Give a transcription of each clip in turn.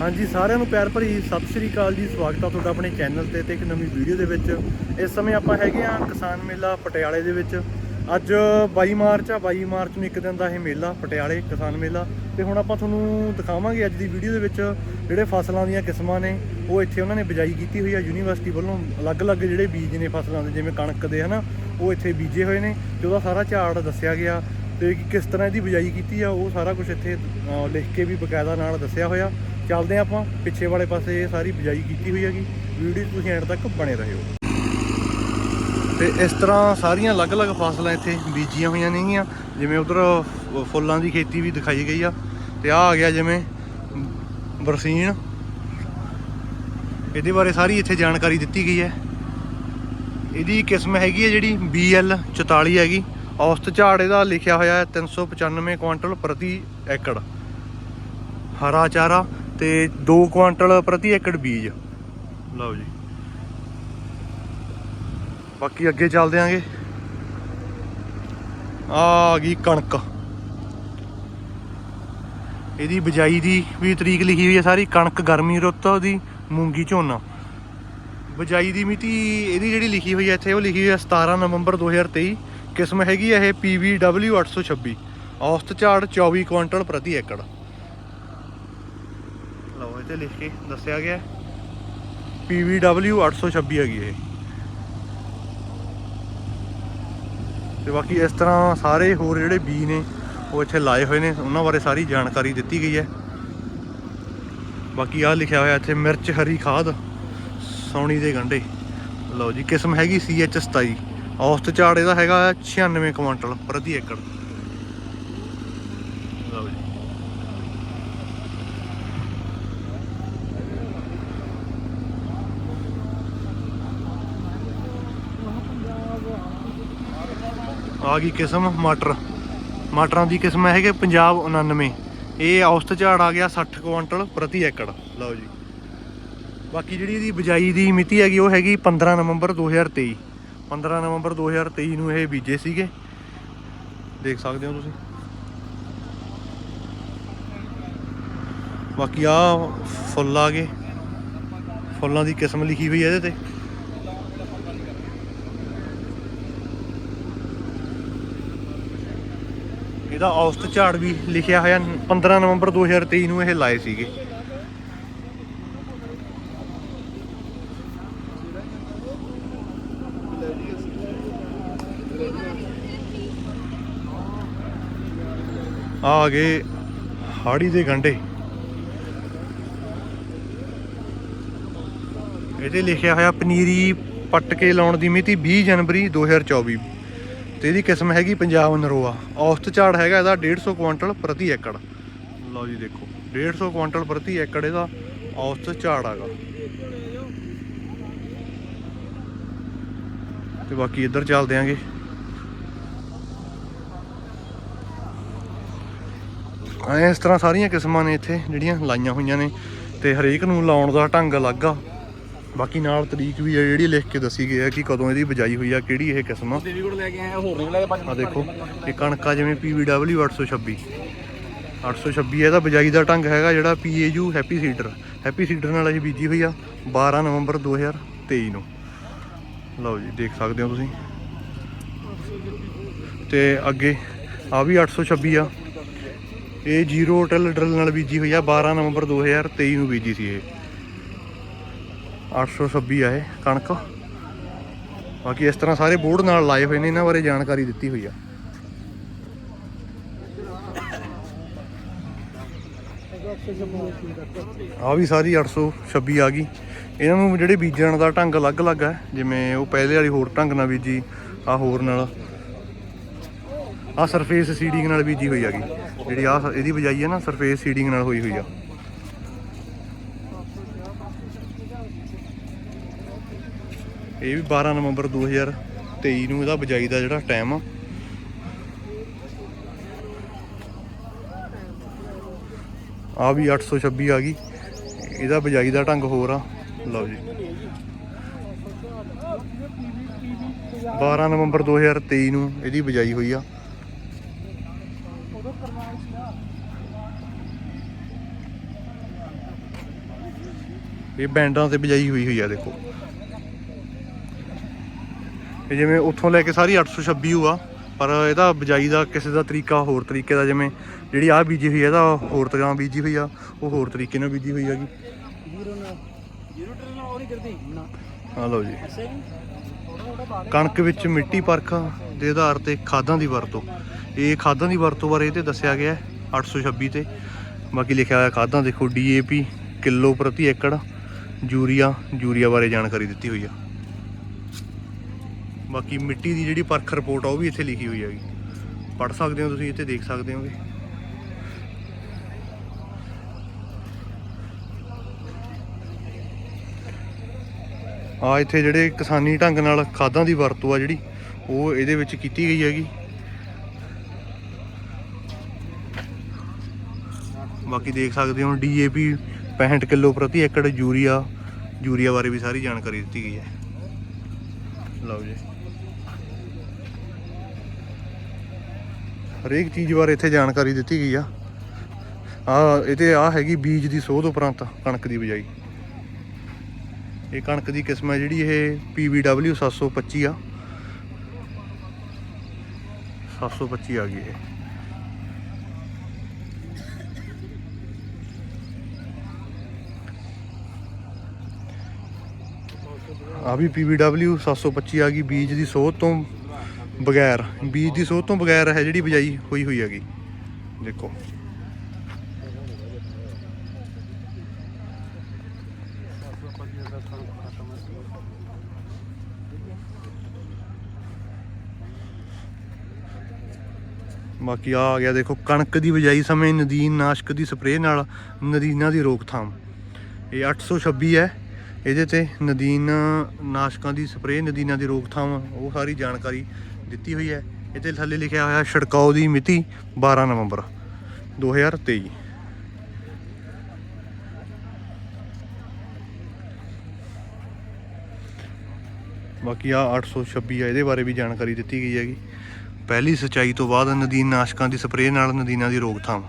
ਹਾਂਜੀ, ਸਾਰਿਆਂ ਨੂੰ ਪਿਆਰ ਭਰੀ ਸਤਿ ਸ੍ਰੀ ਅਕਾਲ ਜੀ। ਸਵਾਗਤ ਆ ਤੁਹਾਡਾ ਆਪਣੇ ਚੈਨਲ ਤੇ ਤੇ ਇੱਕ ਨਵੀਂ ਵੀਡੀਓ ਦੇ ਵਿੱਚ। ਇਸ ਸਮੇਂ ਆਪਾਂ ਹੈਗੇ ਆ ਕਿਸਾਨ ਮੇਲਾ ਪਟਿਆਲੇ ਦੇ ਵਿੱਚ। ਅੱਜ 22 ਮਾਰਚ ਆ 22 ਮਾਰਚ ਨੂੰ ਇੱਕ ਦਿਨ ਦਾ ਇਹ ਮੇਲਾ, ਪਟਿਆਲੇ ਕਿਸਾਨ ਮੇਲਾ। ਤੇ ਹੁਣ ਆਪਾਂ ਤੁਹਾਨੂੰ ਦਿਖਾਵਾਂਗੇ ਅੱਜ ਦੀ ਵੀਡੀਓ ਦੇ ਵਿੱਚ ਜਿਹੜੇ ਫਸਲਾਂ ਦੀਆਂ ਕਿਸਮਾਂ ਨੇ, ਉਹ ਇੱਥੇ ਉਹਨਾਂ ਨੇ ਬਿਜਾਈ ਕੀਤੀ ਹੋਈ ਆ। ਯੂਨੀਵਰਸਿਟੀ ਵੱਲੋਂ ਅਲੱਗ-ਅਲੱਗ ਜਿਹੜੇ ਬੀਜ ਨੇ ਫਸਲਾਂ ਦੇ, ਜਿਵੇਂ ਕਣਕ ਦੇ, ਹਨਾ, ਉਹ ਇੱਥੇ ਬੀਜੇ ਹੋਏ ਨੇ ਤੇ ਉਹਦਾ ਸਾਰਾ ਝਾੜ ਦੱਸਿਆ ਗਿਆ। ਤੇ ਕਿਸ ਤਰ੍ਹਾਂ ਇਹਦੀ ਬਿਜਾਈ ਕੀਤੀ ਆ, ਉਹ ਸਾਰਾ ਕੁਝ ਇੱਥੇ ਲਿਖ ਕੇ ਵੀ ਬਕਾਇਦਾ ਨਾਲ ਦੱਸਿਆ ਹੋਇਆ। ਚੱਲਦੇ ਹਾਂ ਆਪਾਂ, ਪਿੱਛੇ ਵਾਲੇ ਪਾਸੇ ਸਾਰੀ ਬਿਜਾਈ ਕੀਤੀ ਹੋਈ ਹੈਗੀ। ਵੀਡੀਓ ਤੁਸੀਂ ਐਂਡ ਤੱਕ ਬਣੇ ਰਹੋ। ਤੇ ਇਸ ਤਰ੍ਹਾਂ ਸਾਰੀਆਂ ਅਲੱਗ-ਅਲੱਗ ਫਸਲਾਂ ਇੱਥੇ ਬੀਜੀਆਂ ਹੋਈਆਂ ਨੇਗੀਆਂ। ਜਿਵੇਂ ਉਧਰ ਫੁੱਲਾਂ ਦੀ ਖੇਤੀ ਵੀ ਦਿਖਾਈ ਗਈ ਆ। ਤੇ ਆ ਆ ਗਿਆ ਜਿਵੇਂ ਬਰਸੀਨ। ਇਹਦੇ ਬਾਰੇ ਸਾਰੀ ਇੱਥੇ ਜਾਣਕਾਰੀ ਦਿੱਤੀ ਗਈ ਹੈ। ਇਹਦੀ ਕਿਸਮ ਹੈਗੀ ਹੈ ਜਿਹੜੀ BL 44 ਹੈਗੀ। ਔਸਤ ਝਾੜ ਇਹਦਾ ਲਿਖਿਆ ਹੋਇਆ ਹੈ 395 ਕੁਇੰਟਲ ਪ੍ਰਤੀ ਏਕੜ। ਹਰਾ ਚਾਰਾ। ਤੇ 2 ਕੁਇੰਟਲ ਪ੍ਰਤੀ ਏਕੜ ਬੀਜ। ਲਓ ਜੀ। ਬਾਕੀ ਅੱਗੇ ਚੱਲਦੇ ਆਂਗੇ। ਆ ਆ ਗਈ ਕਣਕ। ਇਹਦੀ ਬਿਜਾਈ ਦੀ ਵੀ ਤਰੀਕ ਲਿਖੀ ਹੋਈ ਹੈ ਸਾਰੀ, ਕਣਕ ਗਰਮੀ ਰੁੱਤ ਦੀ ਮੂੰਗੀ ਝੋਨਾ। ਬਿਜਾਈ ਦੀ ਮਿਤੀ ਇਹਦੀ ਜਿਹੜੀ ਲਿਖੀ ਹੋਈ ਹੈ ਇੱਥੇ, ਉਹ ਲਿਖੀ ਹੋਈ ਹੈ 17 ਨਵੰਬਰ 2023 ਕਿਸਮ ਹੈਗੀ ਹੈ ਇਹ PVW 826 ਔਸਤ ਝਾੜ 24 ਕੁਇੰਟਲ ਪ੍ਰਤੀ ਏਕੜ। ਤੇ ਲਿਖ ਕੇ ਦੱਸਿਆ ਗਿਆ PVW 826 ਹੈਗੀ ਇਹ। ਤੇ ਬਾਕੀ ਇਸ ਤਰ੍ਹਾਂ ਸਾਰੇ ਹੋਰ ਜਿਹੜੇ ਬੀ ਨੇ, ਉਹ ਇੱਥੇ ਲਾਏ ਹੋਏ ਨੇ। ਉਹਨਾਂ ਬਾਰੇ ਸਾਰੀ ਜਾਣਕਾਰੀ ਦਿੱਤੀ ਗਈ ਹੈ। ਬਾਕੀ ਆਹ ਲਿਖਿਆ ਹੋਇਆ ਇੱਥੇ, ਮਿਰਚ ਹਰੀ ਖਾਦ, ਸੌਣੀ ਦੇ ਗੰਢੇ। ਲਓ ਜੀ, ਕਿਸਮ ਹੈਗੀ CH27 ਔਸਤ ਝਾੜ ਇਹਦਾ ਹੈਗਾ 96 ਕੁਇੰਟਲ, ਪ੍ਰਤੀ ਏਕੜ ਲਓ ਜੀ ਆ ਗਈ ਕਿਸਮ ਮਟਰ। ਮਟਰਾਂ ਦੀ ਕਿਸਮ ਹੈਗੇ ਪੰਜਾਬ 99 ਇਹ ਔਸਤ ਝਾੜ ਆ ਗਿਆ 60 ਕੁਇੰਟਲ ਪ੍ਰਤੀ ਏਕੜ। ਲਓ ਜੀ। ਬਾਕੀ ਜਿਹੜੀ ਇਹਦੀ ਬਿਜਾਈ ਦੀ ਮਿਤੀ ਹੈਗੀ, ਉਹ ਹੈਗੀ 15 ਨਵੰਬਰ 2023 15 ਨਵੰਬਰ 2023 ਨੂੰ ਇਹ ਬੀਜੇ ਸੀਗੇ। ਦੇਖ ਸਕਦੇ ਹੋ ਤੁਸੀਂ। ਬਾਕੀ ਆ ਫੁੱਲ ਆ ਗਏ। ਫੁੱਲਾਂ ਦੀ ਕਿਸਮ ਲਿਖੀ ਹੋਈ ਹੈ ਇਹਦੇ ਤੇ। ਇਹਦਾ ਔਸਤ ਝਾੜ ਵੀ ਲਿਖਿਆ ਹੋਇਆ 15 ਨਵੰਬਰ 2023 ਨੂੰ ਇਹ ਲਾਏ ਸੀਗੇ। ਆ ਗਏ ਹਾੜੀ ਦੇ ਗੰਢੇ। ਇਹਦੇ ਲਿਖਿਆ ਹੋਇਆ ਪਨੀਰੀ ਪੱਟ ਕੇ ਲਾਉਣ ਦੀ ਮਿਤੀ 20 ਜਨਵਰੀ 2024 ਤੇ ਇਹਦੀ ਕਿਸਮ ਹੈਗੀ ਪੰਜਾਬ ਨਰੋਆ। ਔਸਤ ਝਾੜ ਹੈਗਾ ਇਹਦਾ 150 ਕੁਇੰਟਲ ਪ੍ਰਤੀ ਏਕੜ। ਲਓ ਜੀ ਦੇਖੋ 150 ਕੁਇੰਟਲ ਪ੍ਰਤੀ ਏਕੜ ਇਹਦਾ ਔਸਤ ਝਾੜ ਹੈਗਾ। ਤੇ ਬਾਕੀ ਇੱਧਰ ਚੱਲਦੇ ਆਂਗੇ। ਐ ਇਸ ਤਰ੍ਹਾਂ ਸਾਰੀਆਂ ਕਿਸਮਾਂ ਨੇ ਇੱਥੇ ਜਿਹੜੀਆਂ ਲਾਈਆਂ ਹੋਈਆਂ ਨੇ। ਤੇ ਹਰੇਕ ਨੂੰ ਲਾਉਣ ਦਾ ਢੰਗ ਅਲੱਗ ਆ। ਬਾਕੀ ਨਾਲ ਤਰੀਕ ਵੀ ਹੈ ਜਿਹੜੀ ਲਿਖ ਕੇ ਦੱਸੀ ਗਈ ਹੈ ਕਿ ਕਦੋਂ ਇਹਦੀ ਬਜਾਈ ਹੋਈ ਆ ਕਿਹੜੀ ਇਹ ਕਿਸਮ ਆ। ਦੇਵੀ ਕੋਲ ਲੈ ਕੇ ਆਏ ਆ, ਹੋਰ ਨਹੀਂ ਲੈ ਕੇ ਆ ਦੇਖੋ ਇਹ ਕਣਕਾ ਜਿਵੇਂ PVW 826 826 ਇਹਦਾ ਬਜਾਈ ਦਾ ਢੰਗ ਹੈਗਾ ਜਿਹੜਾ PAU happy seeder. Happy seeder ਨਾਲ ਅਸੀਂ ਬੀਜੀ ਹੋਈ ਆ 12 ਨਵੰਬਰ 2023 ਨੂੰ। ਲਓ ਜੀ ਦੇਖ ਸਕਦੇ ਹੋ ਤੁਸੀਂ। ਤੇ ਅੱਗੇ ਆ ਵੀ 826 ਆ। ਇਹ ਜ਼ੀਰੋ ਟਿਲ ਡਰਿਲ ਨਾਲ ਬੀਜੀ ਹੋਈ ਆ 12 ਨਵੰਬਰ 2023 ਨੂੰ ਬੀਜੀ ਸੀ ਇਹ। 826 ਆ ਇਹ ਕਣਕ। ਬਾਕੀ ਇਸ ਤਰ੍ਹਾਂ ਸਾਰੇ ਬੋਰਡ ਨਾਲ ਲਾਏ ਹੋਏ ਨੇ, ਇਹਨਾਂ ਬਾਰੇ ਜਾਣਕਾਰੀ ਦਿੱਤੀ ਹੋਈ ਆ। ਆ ਵੀ ਸਾਰੀ 826 ਆ ਗਈ। ਇਹਨਾਂ ਨੂੰ ਜਿਹੜੇ ਬੀਜਣ ਦਾ ਢੰਗ ਅਲੱਗ-ਅਲੱਗ ਹੈ ਜਿਵੇਂ ਉਹ ਪਹਿਲੇ ਵਾਲੀ ਹੋਰ ਢੰਗ ਨਾਲ ਬੀਜੀ ਆ ਹੋਰ ਨਾਲ। ਆ ਸਰਫੇਸ ਸੀਡਿੰਗ ਨਾਲ ਬੀਜੀ ਹੋਈ ਹੈਗੀ ਜਿਹੜੀ ਆ ਇਹਦੀ ਬਜਾਈ ਹੈ ਨਾ ਸਰਫੇਸ ਸੀਡਿੰਗ ਨਾਲ ਹੋਈ ਹੋਈ ਆ। ਇਹ ਵੀ 12 ਨਵੰਬਰ 2023 ਨੂੰ ਇਹਦਾ ਬਜਾਈ ਦਾ ਜਿਹੜਾ ਟਾਈਮ ਆ। ਆ ਵੀ 826 ਆ ਗਈ। ਇਹਦਾ ਬਜਾਈ ਦਾ ਢੰਗ ਹੋਰ ਆ। ਲਓ ਜੀ। 12 ਨਵੰਬਰ 2023 ਨੂੰ ਇਹਦੀ ਬਜਾਈ ਹੋਈ ਆ। ਇਹ ਬੈਂਡਾਂ ਤੇ ਬਿਜਾਈ ਹੋਈ ਹੋਈ ਆ, ਦੇਖੋ। ਇਹ ਜਿਵੇਂ ਉੱਥੋਂ ਲੈ ਕੇ ਸਾਰੀ 826 ਹੋਆ ਪਰ ਇਹਦਾ ਬਿਜਾਈ ਦਾ ਕਿਸੇ ਦਾ ਤਰੀਕਾ ਹੋਰ ਤਰੀਕੇ ਦਾ, ਜਿਵੇਂ ਜਿਹੜੀ ਆ ਬੀਜੀ ਹੋਈ ਆ, ਇਹਦਾ ਹੋਰ ਤਰ੍ਹਾਂ ਬੀਜੀ ਹੋਈ ਆ, ਉਹ ਹੋਰ ਤਰੀਕੇ ਨਾਲ ਬੀਜੀ ਹੋਈ ਹੈਗੀ ਜੀਰੋ ਨਾ ਜੀਰੋ ਟਰਨ ਨਾਲ ਉਹ ਨਹੀਂ ਕਰਦੀ ਨਾ ਆ ਲਓ ਜੀ। ਕਣਕ ਵਿੱਚ ਮਿੱਟੀ ਪਰਖ ਦੇ ਆਧਾਰ ਤੇ ਖਾਦਾਂ ਦੀ ਵਰਤੋਂ। ਇਹ ਖਾਦਾਂ ਦੀ ਵਰਤੋਂ ਬਾਰੇ ਇਹ ਤੇ ਦੱਸਿਆ ਗਿਆ ਹੈ 826 ਤੇ। ਬਾਕੀ ਲਿਖਿਆ ਹੋਇਆ ਖਾਦਾਂ ਦੇਖੋ ਡੀਏਪੀ ਕਿਲੋ ਪ੍ਰਤੀ ਏਕੜ ਯੂਰੀਆ ਯੂਰੀਆ ਬਾਰੇ ਜਾਣਕਾਰੀ ਦਿੱਤੀ ਹੋਈ ਆ। ਬਾਕੀ ਮਿੱਟੀ ਦੀ ਜਿਹੜੀ ਪਰਖ ਰਿਪੋਰਟ ਆ, ਉਹ ਵੀ ਇੱਥੇ ਲਿਖੀ ਹੋਈ ਹੈਗੀ। ਪੜ੍ਹ ਸਕਦੇ ਹੋ ਤੁਸੀਂ, ਇੱਥੇ ਦੇਖ ਸਕਦੇ ਹੋਗੇ। ਆ ਇੱਥੇ ਜਿਹੜੇ ਕਿਸਾਨੀ ਢੰਗ ਨਾਲ ਖਾਦਾਂ ਦੀ ਵਰਤੋਂ ਆ ਜਿਹੜੀ, ਉਹ ਇਹਦੇ ਵਿੱਚ ਕੀਤੀ ਗਈ ਹੈਗੀ। ਬਾਕੀ ਦੇਖ ਸਕਦੇ ਹੋ ਡੀਏਪੀ 65 ਕਿਲੋ ਪ੍ਰਤੀ ਏਕੜ ਯੂਰੀਆ ਯੂਰੀਆ ਬਾਰੇ ਵੀ ਸਾਰੀ ਜਾਣਕਾਰੀ ਦਿੱਤੀ ਗਈ ਹੈ। ਲਓ ਜੀ। ਹਰੇਕ ਚੀਜ਼ ਬਾਰੇ ਇੱਥੇ ਜਾਣਕਾਰੀ ਦਿੱਤੀ ਗਈ ਆ। ਆ ਇਹਦੇ ਆ ਹੈਗੀ ਬੀਜ ਦੀ ਸੋਧ ਉਪਰੰਤ ਕਣਕ ਦੀ ਬਿਜਾਈ। ਇਹ ਕਣਕ ਦੀ ਕਿਸਮ ਹੈ ਜਿਹੜੀ ਇਹ PVW 725 ਆ। 725 ਆ ਗਈ ਇਹ। ਆ ਵੀ PVW 725 ਆ ਗਈ ਬੀਜ ਦੀ ਸੋਧ ਤੋਂ ਬਗੈਰ, ਬੀਜ ਦੀ ਸੋਧ ਤੋਂ ਬਗੈਰ ਹੈ ਜਿਹੜੀ ਬਿਜਾਈ ਹੋਈ ਹੋਈ ਹੈਗੀ। ਦੇਖੋ। ਬਾਕੀ ਆ ਆ ਗਿਆ ਦੇਖੋ, ਕਣਕ ਦੀ ਬਿਜਾਈ ਸਮੇਂ ਨਦੀਨ ਨਾਸ਼ਕ ਦੀ ਸਪਰੇਅ ਨਾਲ ਨਦੀਨਾਂ ਦੀ ਰੋਕਥਾਮ। ਇਹ 826 ਹੈ। ਇਹਦੇ ਤੇ ਨਦੀਨ ਨਾਸ਼ਕਾਂ ਦੀ ਸਪਰੇਅ, ਨਦੀਨਾਂ ਦੀ ਰੋਕਥਾਮ, ਉਹ ਸਾਰੀ ਜਾਣਕਾਰੀ ਦਿੱਤੀ ਹੋਈ ਹੈ। ਇਹਦੇ ਥੱਲੇ ਲਿਖਿਆ ਹੋਇਆ ਛੜਕਾਓ ਦੀ ਮਿਤੀ 12 ਨਵੰਬਰ 2023 ਬਾਕੀ ਆ 826 ਆ, ਇਹਦੇ ਬਾਰੇ ਵੀ ਜਾਣਕਾਰੀ ਦਿੱਤੀ ਗਈ ਹੈਗੀ। ਪਹਿਲੀ ਸਚਾਈ ਤੋਂ ਬਾਅਦ ਨਦੀਨ ਨਾਸ਼ਕਾਂ ਦੀ ਸਪਰੇਅ ਨਾਲ ਨਦੀਨਾਂ ਦੀ ਰੋਕਥਾਮ।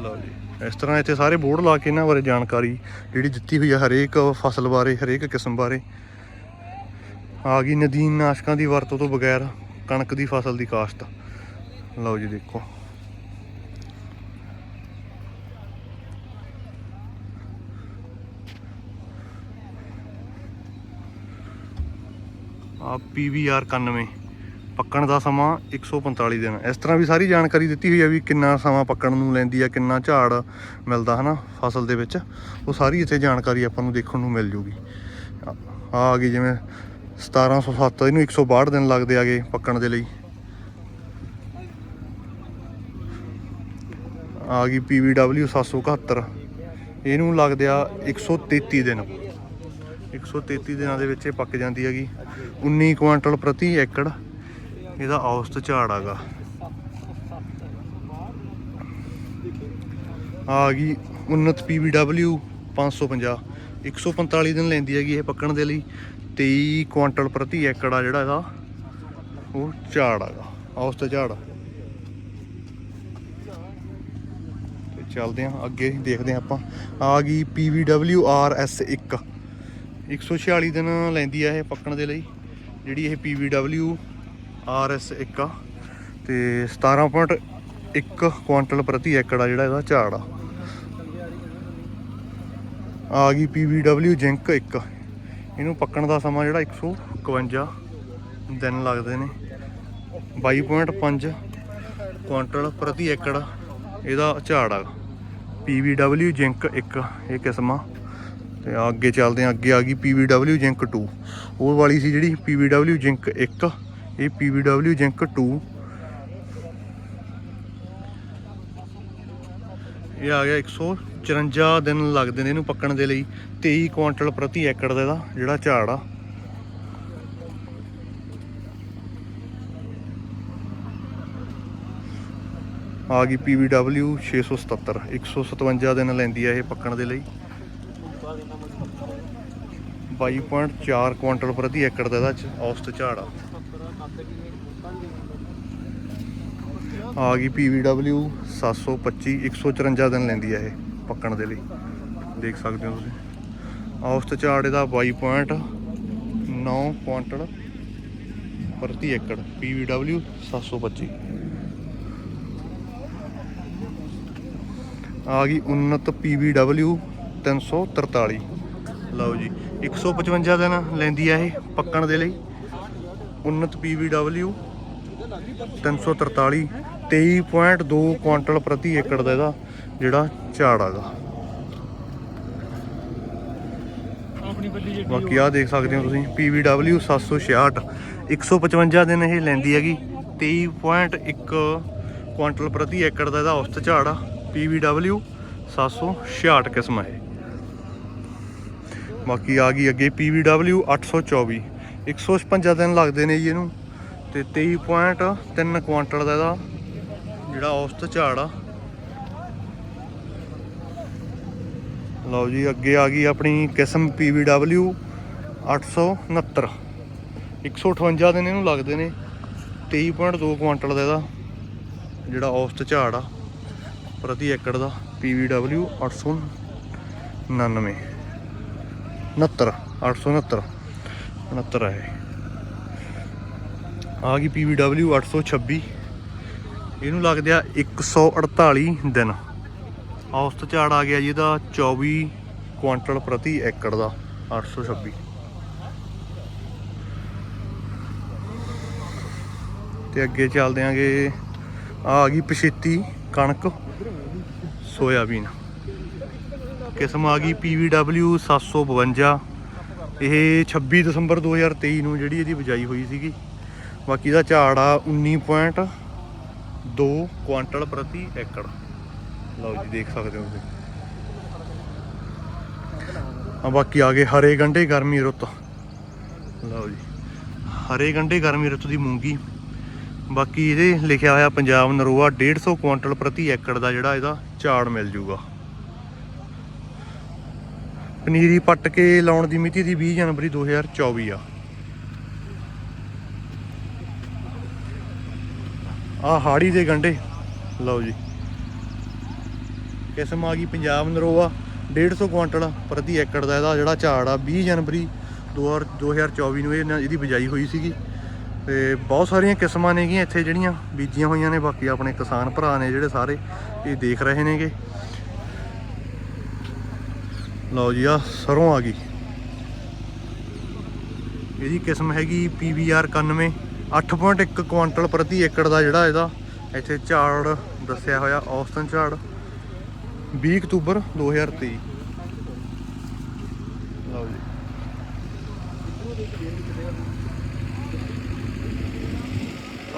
ਲਓ ਜੀ। ਇਸ ਤਰ੍ਹਾਂ ਇੱਥੇ ਸਾਰੇ ਬੋਰਡ ਲਾ ਕੇ ਇਹਨਾਂ ਬਾਰੇ ਜਾਣਕਾਰੀ ਜਿਹੜੀ ਦਿੱਤੀ ਹੋਈ ਹੈ ਹਰੇਕ ਫਸਲ ਬਾਰੇ, ਹਰੇਕ ਕਿਸਮ ਬਾਰੇ। ਆ ਗਈ ਨਦੀਨ ਨਾਸ਼ਕਾਂ ਦੀ ਵਰਤੋਂ ਤੋਂ ਬਗੈਰ ਕਣਕ ਦੀ ਫਸਲ ਦੀ ਕਾਸ਼ਤ। ਲਓ ਜੀ ਦੇਖੋ। ਆ PVR 91 ਪੱਕਣ ਦਾ ਸਮਾਂ 145 ਦਿਨ। ਇਸ ਤਰ੍ਹਾਂ ਵੀ ਸਾਰੀ ਜਾਣਕਾਰੀ ਦਿੱਤੀ ਹੋਈ ਹੈ ਵੀ ਕਿੰਨਾ ਸਮਾਂ ਪੱਕਣ ਨੂੰ ਲੈਂਦੀ ਹੈ ਕਿੰਨਾ ਝਾੜ ਮਿਲਦਾ ਹਨਾ ਫਸਲ ਦੇ ਵਿੱਚ। ਉਹ ਸਾਰੀ ਇੱਥੇ ਜਾਣਕਾਰੀ ਆਪਾਂ ਨੂੰ ਦੇਖਣ ਨੂੰ ਮਿਲ ਜੂਗੀ। ਆ ਆ ਗਈ ਜਿਵੇਂ 1707 ਇਹਨੂੰ 162 ਦਿਨ ਲੱਗਦੇ ਆਗੇ ਪੱਕਣ ਦੇ ਲਈ। ਆ ਗਈ PVW 771 ਇਹਨੂੰ ਲੱਗਦੇ ਆ 133 ਦਿਨ। 133 ਦਿਨਾਂ ਦੇ ਵਿੱਚ ਇਹ ਪੱਕ ਜਾਂਦੀ ਹੈਗੀ। 19 ਕੁਇੰਟਲ ਪ੍ਰਤੀ ਏਕੜ। ਇਹਦਾ ਔਸਤ ਝਾੜ ਆਗਾ। ਆ ਗਈ ਉન્નਤ PVW 550 145 ਦਿਨ ਲੈਂਦੀ ਹੈਗੀ ਇਹ ਪੱਕਣ ਦੇ ਲਈ। 23 ਕੁਆਂਟਲ ਪ੍ਰਤੀ ਏਕੜ ਆ ਜਿਹੜਾ ਇਹਦਾ, ਉਹ ਝਾੜ ਆਗਾ, ਔਸਤ ਝਾੜ। ਤੇ ਚੱਲਦੇ ਹਾਂ ਅੱਗੇ ਦੇਖਦੇ ਹਾਂ ਆਪਾਂ। ਆ ਗਈ PVW RS1 146 ਦਿਨ ਲੈਂਦੀ ਆ ਇਹ ਪੱਕਣ ਦੇ ਲਈ, ਜਿਹੜੀ ਇਹ PVW RS1 ਆ ਤੇ 17.1 ਕੁਆਂਟਲ ਪ੍ਰਤੀ ਏਕੜ ਆ ਜਿਹੜਾ ਇਹਦਾ ਝਾੜ ਆ। ਆ ਗਈ PVW ਜਿੰਕ 1 ਇਹਨੂੰ ਪੱਕਣ ਦਾ ਸਮਾਂ ਜਿਹੜਾ 151 ਦਿਨ ਲੱਗਦੇ ਨੇ। 22.5 ਕੁਆਂਟਲ ਪ੍ਰਤੀ ਏਕੜ ਇਹਦਾ ਝਾੜ ਆ। PVW ਜਿੰਕ 1 ਇਹ ਕਿਸਮਾਂ। ਆ ਤੇ ਅੱਗੇ ਚੱਲਦੇ ਆ, ਅੱਗੇ ਆ ਗਈ PVW ਜਿੰਕ 2 ਉਹ ਵਾਲੀ ਸੀ ਜਿਹੜੀ PVW ਜਿੰਕ 1 ਇਹ PVW ਜਿੰਕ 2 ਇਹ ਆ ਗਿਆ 154 ਦਿਨ ਲੱਗਦੇ ਨੇ ਇਹਨੂੰ ਪੱਕਣ ਦੇ ਲਈ। 23 ਕੁਇੰਟਲ ਪ੍ਰਤੀ ਏਕੜ ਦਾ ਇਹਦਾ ਜਿਹੜਾ ਝਾੜ ਆ। ਆ ਗਈ PVW 677 157 ਦਿਨ ਲੈਂਦੀ ਆ ਇਹ ਪੱਕਣ ਦੇ ਲਈ। 22.4 ਕੁਆਂਟਲ ਪ੍ਰਤੀ ਏਕੜ ਦਾ ਇਹਦਾ ਔਸਤ ਝਾੜ ਆ। ਆ ਗਈ PVW 725 154 ਦਿਨ ਲੈਂਦੀ ਹੈ ਇਹ ਪੱਕਣ ਦੇ ਲਈ। ਦੇਖ ਸਕਦੇ ਹੋ ਤੁਸੀਂ। ਔਸਤ ਝਾੜ ਇਹਦਾ 22.9 ਪੁਆਇੰਟ ਪ੍ਰਤੀ ਏਕੜ PVW 725 ਆ ਗਈ ਉन्नत PVW 343 ਲਓ ਜੀ 155 ਦਿਨ ਲੈਂਦੀ ਆ ਇਹ ਪੱਕਣ ਦੇ ਲਈ। ਉन्नत PVW 343 23.2 ਕੁਆਂਟਲ ਪ੍ਰਤੀ ਏਕੜ ਦਾ ਇਹਦਾ ਜਿਹੜਾ ਝਾੜ ਹੈਗਾ। ਬਾਕੀ ਆਹ ਦੇਖ ਸਕਦੇ ਹੋ ਤੁਸੀਂ PVW 766 155 ਦਿਨ ਇਹ ਲੈਂਦੀ ਹੈਗੀ 23.1 ਕੁਆਂਟਲ ਪ੍ਰਤੀ ਏਕੜ ਦਾ ਇਹਦਾ ਔਸਤ ਝਾੜ ਆ। PVW 766 ਕਿਸਮ ਹੈ ਬਾਕੀ ਆ ਗਈ ਅੱਗੇ PVW 824 156 ਦਿਨ ਲੱਗਦੇ ਨੇ ਜੀ ਇਹਨੂੰ ਤੇ 23.3 ਕੁਆਂਟਲ ਦਾ ਇਹਦਾ ਜਿਹੜਾ ਔਸਤ ਝਾੜ ਆ। ਲਓ ਜੀ, ਅੱਗੇ ਆ ਗਈ ਆਪਣੀ ਕਿਸਮ PVW 869 158 ਦਿਨ ਇਹਨੂੰ ਲੱਗਦੇ ਨੇ 23.2 ਕੁਆਂਟਲ ਦਾ ਇਹਦਾ ਜਿਹੜਾ ਔਸਤ ਝਾੜ ਆ, ਪ੍ਰਤੀ ਏਕੜ ਦਾ PVW 899 69 869 69 ਹੈ ਇਹ। ਆ ਗਈ PVW 826 ਇਹਨੂੰ ਲੱਗਦੇ ਆ 148 ਦਿਨ। ਔਸਤ ਝਾੜ ਆ ਗਿਆ ਜੀ ਇਹਦਾ 24 ਕੁਇੰਟਲ ਪ੍ਰਤੀ ਏਕੜ ਦਾ 826 ਤੇ ਅੱਗੇ ਚੱਲਦੇ ਆਂਗੇ ਆ ਆ ਗਈ ਪਛੇਤੀ ਕਣਕ, ਸੋਇਆਬੀਨ। ਕਿਸਮ ਆ ਗਈ PVW 752 ਇਹ 26 ਦਸੰਬਰ 2023 ਨੂੰ ਜਿਹੜੀ ਇਹਦੀ ਬਿਜਾਈ ਹੋਈ ਸੀਗੀ। ਬਾਕੀ ਦਾ ਝਾੜ ਆ 19.2 ਕੁਆਂਟਲ ਪ੍ਰਤੀ ਏਕੜ। ਲਓ ਜੀ, ਦੇਖ ਸਕਦੇ ਹੋ ਤੁਸੀਂ। ਆ ਬਾਕੀ ਆ ਗਏ ਹਰੇ ਗੰਢੇ ਗਰਮੀ ਰੁੱਤ। ਲਓ ਜੀ, ਹਰੇ ਗੰਢੇ ਗਰਮੀ ਰੁੱਤ ਦੀ ਮੂੰਗੀ। ਬਾਕੀ ਇਹਦੇ ਲਿਖਿਆ ਹੋਇਆ ਪੰਜਾਬ ਨਰੋਆ 150 ਕੁਇੰਟਲ ਪ੍ਰਤੀ ਏਕੜ ਦਾ ਜਿਹੜਾ ਇਹਦਾ ਝਾੜ ਮਿਲ ਜੂਗਾ। ਪਨੀਰੀ ਪੱਟ ਕੇ ਲਾਉਣ ਦੀ ਮਿਤੀ ਦੀ 20 ਜਨਵਰੀ 2024 ਆ। ਆ ਹਾੜੀ ਦੇ ਗੰਢੇ ਲਓ ਜੀ। ਕਿਸਮ ਆ ਗਈ ਪੰਜਾਬ ਨਰੋਆ 150 ਕੁਆਂਟਲ ਪ੍ਰਤੀ ਏਕੜ ਦਾ ਇਹਦਾ ਜਿਹੜਾ ਝਾੜ ਆ 20 ਜਨਵਰੀ 2024 ਨੂੰ ਇਹ ਨਾ- ਇਹਦੀ ਬਿਜਾਈ ਹੋਈ ਸੀਗੀ। ਤੇ ਬਹੁਤ ਸਾਰੀਆਂ ਕਿਸਮਾਂ ਨੇਗੀਆਂ ਇੱਥੇ ਜਿਹੜੀਆਂ ਬੀਜੀਆਂ ਹੋਈਆਂ ਨੇ, ਬਾਕੀ ਆਪਣੇ ਕਿਸਾਨ ਭਰਾ ਨੇ ਜਿਹੜੇ ਸਾਰੇ ਇਹ ਦੇਖ ਰਹੇ ਨੇਗੇ। ਲਓ ਜੀ ਆ ਸਰੋਂ ਆ ਗਈ। ਇਹਦੀ ਕਿਸਮ ਹੈਗੀ PVR 91 8.1 ਕੁਇੰਟਲ ਪ੍ਰਤੀ ਏਕੜ ਦਾ ਜਿਹੜਾ ਇਹਦਾ ਇੱਥੇ ਝਾੜ ਦੱਸਿਆ ਹੋਇਆ, ਔਸਤਨ ਝਾੜ 20 ਅਕਤੂਬਰ 2023 ਲਓ ਜੀ।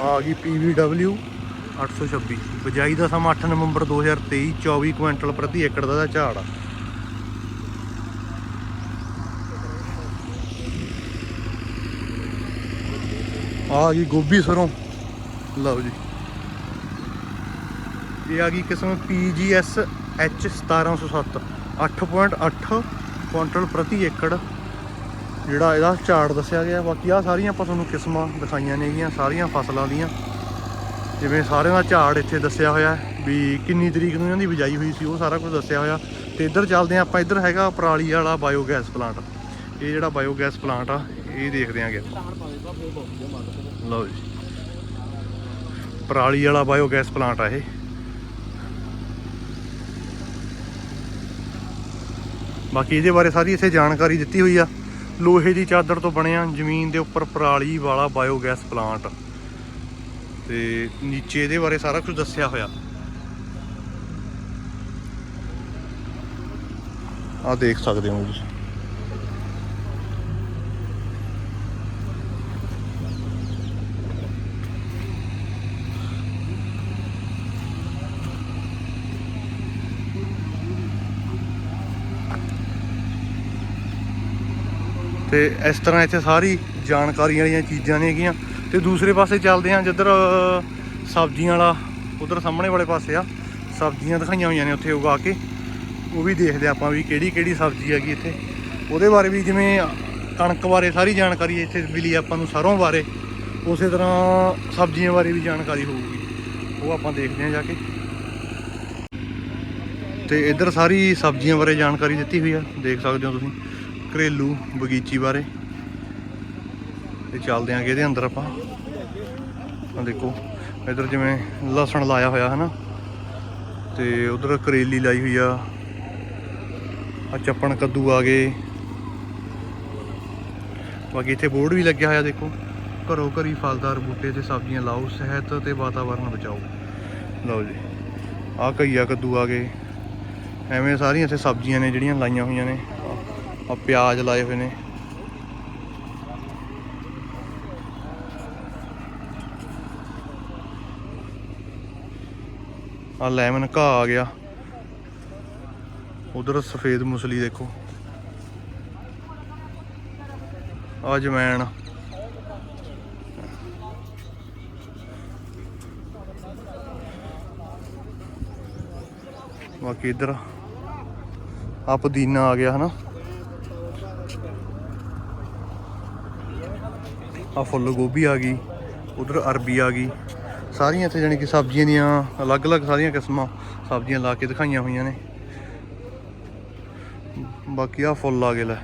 ਆ ਗਈ PVW 826 ਬਜਾਈ ਦਾ ਸਮਾਂ 8 ਨਵੰਬਰ 2023 24 ਕੁਇੰਟਲ ਪ੍ਰਤੀ ਏਕੜ ਦਾ ਇਹਦਾ ਝਾੜ। ਆ ਆ ਗਈ ਗੋਭੀ ਸਰੋਂ। ਲਓ ਜੀ। ਇਹ ਆ ਗਈ ਕਿਸਮ PGS H 1707 8.8 ਕੁਇੰਟਲ ਪ੍ਰਤੀ ਏਕੜ। ਜਿਹੜਾ ਇਹਦਾ ਝਾੜ ਦੱਸਿਆ ਗਿਆ। ਬਾਕੀ ਆ ਸਾਰੀਆਂ ਆਪਾਂ ਤੁਹਾਨੂੰ ਕਿਸਮਾਂ ਦਿਖਾਈਆਂ ਨੇਗੀਆਂ, ਸਾਰੀਆਂ ਫਸਲਾਂ ਦੀਆਂ। ਜਿਵੇਂ ਸਾਰਿਆਂ ਦਾ ਝਾੜ ਇੱਥੇ ਦੱਸਿਆ ਹੋਇਆ ਵੀ ਕਿੰਨੀ ਤਰੀਕ ਨੂੰ ਇਹਨਾਂ ਦੀ ਬਿਜਾਈ ਹੋਈ ਸੀ, ਉਹ ਸਾਰਾ ਕੁਝ ਦੱਸਿਆ ਹੋਇਆ। ਤੇ ਇੱਧਰ ਚੱਲਦੇ ਹਾਂ ਆਪਾਂ। ਇੱਧਰ ਹੈਗਾ ਪਰਾਲੀ ਵਾਲਾ ਬਾਇਓਗੈਸ ਪਲਾਂਟ ਇਹ ਜਿਹੜਾ ਬਾਇਓਗੈਸ ਪਲਾਂਟ ਆ, ਇਹ ਦੇਖਦੇ ਆਂਗੇ। ਲਓ ਜੀ। ਪਰਾਲੀ ਵਾਲਾ ਬਾਇਓਗੈਸ ਪਲਾਂਟ ਆ ਇਹ। ਬਾਕੀ ਇਹਦੇ ਬਾਰੇ ਸਾਰੀ ਇੱਥੇ ਜਾਣਕਾਰੀ ਦਿੱਤੀ ਹੋਈ ਆ। ਲੋਹੇ ਦੀ ਚਾਦਰ ਤੋਂ ਬਣਿਆ ਜ਼ਮੀਨ ਦੇ ਉੱਪਰ ਪਰਾਲੀ ਵਾਲਾ ਬਾਇਓਗੈਸ ਪਲਾਂਟ। ਤੇ ਨੀਚੇ ਇਹਦੇ ਬਾਰੇ ਸਾਰਾ ਕੁਝ ਦੱਸਿਆ ਹੋਇਆ। ਆ ਦੇਖ ਸਕਦੇ ਹੋ ਜੀ। ਤੇ ਇਸ ਤਰ੍ਹਾਂ ਇੱਥੇ ਸਾਰੀ ਜਾਣਕਾਰੀ ਵਾਲੀਆਂ ਚੀਜ਼ਾਂ ਨੇ ਹੈਗੀਆਂ। ਤੇ ਦੂਸਰੇ ਪਾਸੇ ਚੱਲਦੇ ਹਾਂ ਜਿੱਧਰ ਸਬਜ਼ੀਆਂ ਵਾਲਾ, ਉਧਰ ਸਾਹਮਣੇ ਵਾਲੇ ਪਾਸੇ ਆ। ਸਬਜ਼ੀਆਂ ਦਿਖਾਈਆਂ ਹੋਈਆਂ ਨੇ ਉੱਥੇ ਉਗਾ ਕੇ। ਉਹ ਵੀ ਦੇਖਦੇ ਆਪਾਂ ਵੀ ਕਿਹੜੀ ਕਿਹੜੀ ਸਬਜ਼ੀ ਹੈਗੀ ਇੱਥੇ। ਉਹਦੇ ਬਾਰੇ ਵੀ ਜਿਵੇਂ ਕਣਕ ਬਾਰੇ ਸਾਰੀ ਜਾਣਕਾਰੀ ਇੱਥੇ ਮਿਲੀ ਆਪਾਂ ਨੂੰ ਸਰੋਂ ਬਾਰੇ। ਉਸੇ ਤਰ੍ਹਾਂ ਸਬਜ਼ੀਆਂ ਬਾਰੇ ਵੀ ਜਾਣਕਾਰੀ ਹੋਊਗੀ। ਉਹ ਆਪਾਂ ਦੇਖਦੇ ਹਾਂ ਜਾ ਕੇ। ਤੇ ਇੱਧਰ ਸਾਰੀ ਸਬਜ਼ੀਆਂ ਬਾਰੇ ਜਾਣਕਾਰੀ ਦਿੱਤੀ ਹੋਈ ਆ। ਦੇਖ ਸਕਦੇ ਹੋ ਤੁਸੀਂ। ਘਰੇਲੂ ਬਗੀਚੀ ਬਾਰੇ। ਤੇ ਚੱਲਦੇ ਆਂਗੇ ਇਹਦੇ ਅੰਦਰ ਆਪਾਂ। ਆ ਦੇਖੋ, ਇੱਧਰ ਜਿਵੇਂ ਲਸਣ ਲਾਇਆ ਹੋਇਆ ਹੈ ਨਾ ਤੇ ਉਧਰ ਕਰੇਲੀ ਲਾਈ ਹੋਈ ਆ। ਆ ਚੱਪਣ ਕੱਦੂ ਆ ਗਏ। ਬਾਕੀ ਇੱਥੇ ਬੋਰਡ ਵੀ ਲੱਗਿਆ ਹੋਇਆ, ਦੇਖੋ। ਘਰੋ ਘਰੀ ਫਲਦਾਰ ਬੂਟੇ ਤੇ ਸਬਜ਼ੀਆਂ ਲਾਓ, ਸਿਹਤ ਤੇ ਵਾਤਾਵਰਨ ਬਚਾਓ। ਲਓ ਜੀ ਆ ਘਈਆ ਕੱਦੂ ਆ ਗਏ। ਐਵੇਂ ਸਾਰੀਆਂ ਇੱਥੇ ਸਬਜ਼ੀਆਂ ਨੇ ਜਿਹੜੀਆਂ ਲਾਈਆਂ ਹੋਈਆਂ ਨੇ। ਆ ਪਿਆਜ਼ ਲਾਏ ਹੋਏ ਨੇ। ਆ ਲੈਮਨ ਘਾਹ ਆ ਗਿਆ। ਉਧਰ ਸਫੇਦ ਮੁਸਲੀ ਦੇਖੋ। ਆ ਜਮੈਣ ਬਾਕੀ ਇਧਰ ਆ ਪੁਦੀਨਾ ਆ ਗਿਆ ਹਨਾ। ਆ ਫੁੱਲ ਗੋਭੀ ਆ ਗਈ, ਉਧਰ ਅਰਬੀ ਆ ਗਈ। ਸਾਰੀਆਂ ਇੱਥੇ ਜਾਣੀ ਕਿ ਸਬਜ਼ੀਆਂ ਦੀਆਂ ਅਲੱਗ-ਅਲੱਗ ਸਾਰੀਆਂ ਕਿਸਮਾਂ ਸਬਜ਼ੀਆਂ ਲਾ ਕੇ ਦਿਖਾਈਆਂ ਹੋਈਆਂ ਨੇ। ਬਾਕੀ ਆ ਫੁੱਲ ਆ ਗਏ ਲੈ।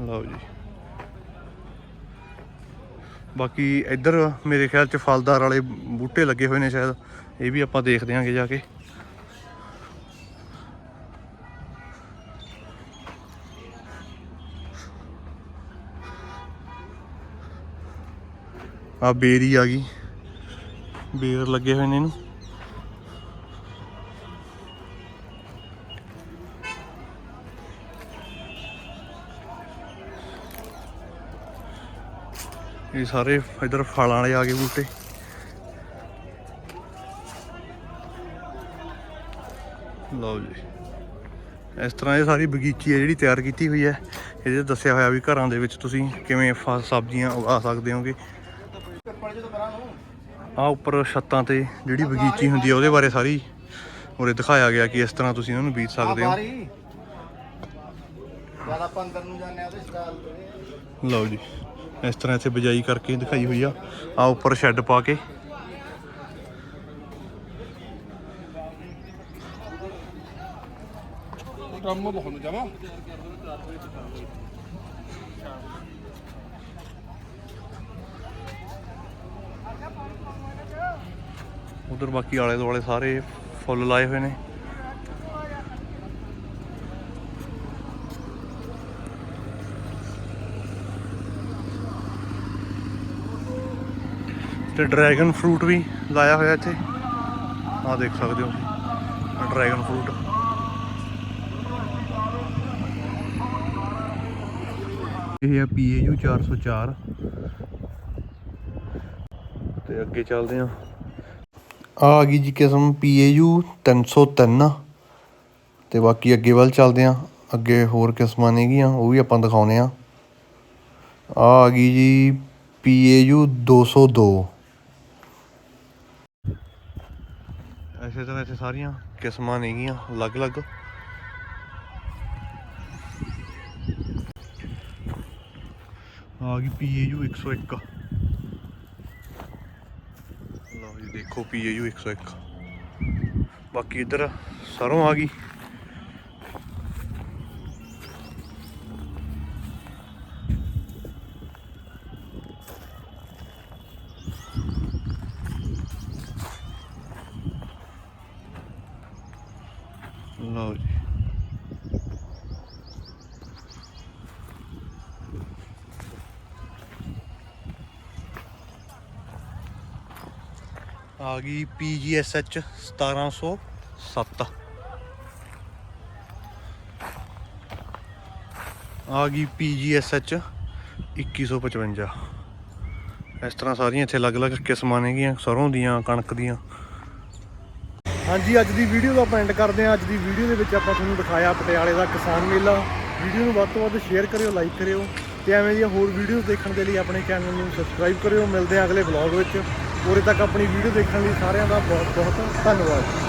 ਲਓ ਜੀ। ਬਾਕੀ ਇੱਧਰ ਮੇਰੇ ਖਿਆਲ ਚ ਫਲਦਾਰ ਵਾਲੇ ਬੂਟੇ ਲੱਗੇ ਹੋਏ ਨੇ ਸ਼ਾਇਦ, ਇਹ ਵੀ ਆਪਾਂ ਦੇਖਦੇ ਆਂਗੇ ਜਾ ਕੇ। ਆ ਬੇਰੀ ਆ ਗਈ। ਬੇਰ ਲੱਗੇ ਹੋਏ ਨੇ ਇਹਨੂੰ। ਇਹ ਸਾਰੇ ਇਧਰ ਫਲਾਂ ਵਾਲੇ ਆ ਗਏ ਬੂਟੇ। ਲਓ ਜੀ। ਇਸ ਤਰ੍ਹਾਂ ਇਹ ਸਾਰੀ ਬਗੀਚੀ ਹੈ ਜਿਹੜੀ ਤਿਆਰ ਕੀਤੀ ਹੋਈ ਹੈ। ਇਹਦੇ ਦੱਸਿਆ ਹੋਇਆ ਵੀ ਘਰਾਂ ਦੇ ਵਿੱਚ ਤੁਸੀਂ ਕਿਵੇਂ ਫ- ਸਬਜ਼ੀਆਂ ਉਗਾ ਸਕਦੇ ਹੋਗੇ। ਆ ਉੱਪਰ ਛੱਤਾਂ ਤੇ ਜਿਹੜੀ ਬਗੀਚੀ ਹੁੰਦੀ ਹੈ ਉਹਦੇ ਬਾਰੇ ਸਾਰੀ ਉਰੇ ਦਿਖਾਇਆ ਗਿਆ ਕਿ ਇਸ ਤਰ੍ਹਾਂ ਤੁਸੀਂ ਉਹਨੂੰ ਬੀਜ ਸਕਦੇ ਹੋ। ਜਦ ਆਪਾਂ ਅੰਦਰ ਨੂੰ ਜਾਂਦੇ ਆ ਸਟਾਲ ਲਓ ਜੀ। ਇਸ ਤਰ੍ਹਾਂ ਇੱਥੇ ਬਿਜਾਈ ਕਰਕੇ ਦਿਖਾਈ ਹੋਈ ਆ। ਆ ਉੱਪਰ ਸ਼ੈੱਡ ਪਾ ਕੇ। ਡਰਮ ਬਹੁਤ ਨੂੰ ਜਾਵਾ ਉਧਰ ਬਾਕੀ ਆਲੇ ਦੁਆਲੇ ਸਾਰੇ ਫੁੱਲ ਲਾਏ ਹੋਏ ਨੇ। ਤੇ ਡਰੈਗਨ ਫਰੂਟ ਵੀ ਲਾਇਆ ਹੋਇਆ ਇੱਥੇ। ਆਹ ਦੇਖ ਸਕਦੇ ਹੋ ਤੁਸੀਂ ਡਰੈਗਨ ਫਰੂਟ। ਇਹ ਹੈ PAU 404 ਤੇ ਅੱਗੇ ਚੱਲਦੇ ਹਾਂ। ਆ ਆ ਗਈ ਜੀ ਕਿਸਮ PAU 303 ਤੇ ਬਾਕੀ ਅੱਗੇ ਵੱਲ ਚੱਲਦੇ ਆ ਅੱਗੇ ਹੋਰ ਕਿਸਮਾਂ ਨੇਗੀਆਂ ਉਹ ਵੀ ਆਪਾਂ ਦਿਖਾਉਨੇ ਆ ਆ ਆ ਗਈ ਜੀ PAU 202 ਐਸੇ ਤਰ੍ਹਾਂ ਇੱਥੇ ਸਾਰੀਆਂ ਕਿਸਮਾਂ ਨੇਗੀਆਂ ਅਲੱਗ-ਅਲੱਗ ਆ ਗਈ PAU 101 ਲਓ ਜੀ, ਦੇਖੋ PAU 101 ਬਾਕੀ ਇੱਧਰ ਸਰੋਂ ਆ ਗਈ। ਆ ਗਈ PGSH 1707 ਆ ਗਈ PGSH 2155 ਇਸ ਤਰ੍ਹਾਂ ਸਾਰੀਆਂ ਇੱਥੇ ਅਲੱਗ-ਅਲੱਗ ਕਿਸਮਾਂ ਨੇਗੀਆਂ, ਸਰੋਂ ਦੀਆਂ, ਕਣਕ ਦੀਆਂ। ਹਾਂਜੀ, ਅੱਜ ਦੀ ਵੀਡੀਓ ਦਾ ਆਪਾਂ ਐਂਡ ਕਰਦੇ ਹਾਂ। ਅੱਜ ਦੀ ਵੀਡੀਓ ਦੇ ਵਿੱਚ ਆਪਾਂ ਤੁਹਾਨੂੰ ਦਿਖਾਇਆ ਪਟਿਆਲੇ ਦਾ ਕਿਸਾਨ ਮੇਲਾ। ਵੀਡੀਓ ਨੂੰ ਵੱਧ ਤੋਂ ਵੱਧ ਸ਼ੇਅਰ ਕਰਿਓ ਲਾਈਕ ਕਰਿਓ ਤੇ ਐਵੇਂ ਦੀਆਂ ਹੋਰ ਵੀਡੀਓਜ਼ ਦੇਖਣ ਦੇ ਲਈ ਆਪਣੇ ਚੈਨਲ ਨੂੰ ਸਬਸਕ੍ਰਾਈਬ ਕਰਿਓ। ਮਿਲਦੇ ਹਾਂ ਅਗਲੇ ਵਲੌਗ ਵਿੱਚ। ਉਰੇ ਤੱਕ ਆਪਣੀ ਵੀਡੀਓ ਦੇਖਣ ਲਈ ਸਾਰਿਆਂ ਦਾ ਬਹੁਤ ਬਹੁਤ ਧੰਨਵਾਦ।